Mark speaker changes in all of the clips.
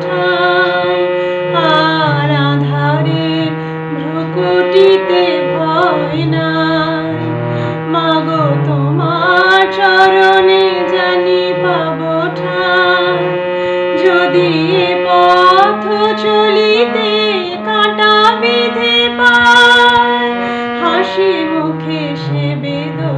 Speaker 1: ঠাই আর আধারের জানি যদি পথ চলিতে কাঁটা বেঁধে পায় হাসি মুখে সে বেদনা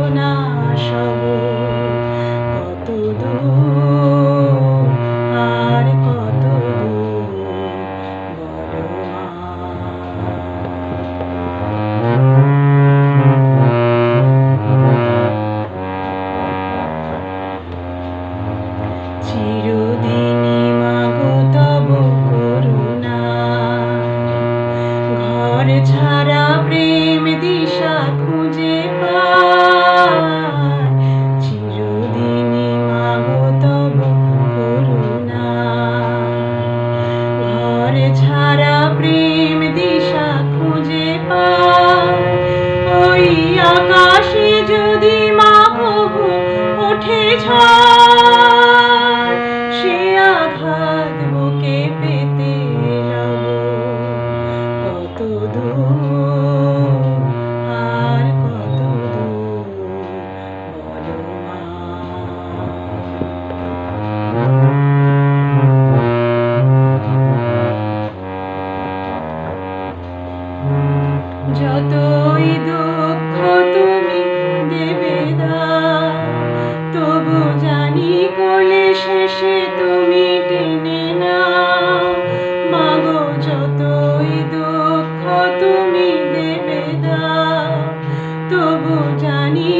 Speaker 1: তবু জানি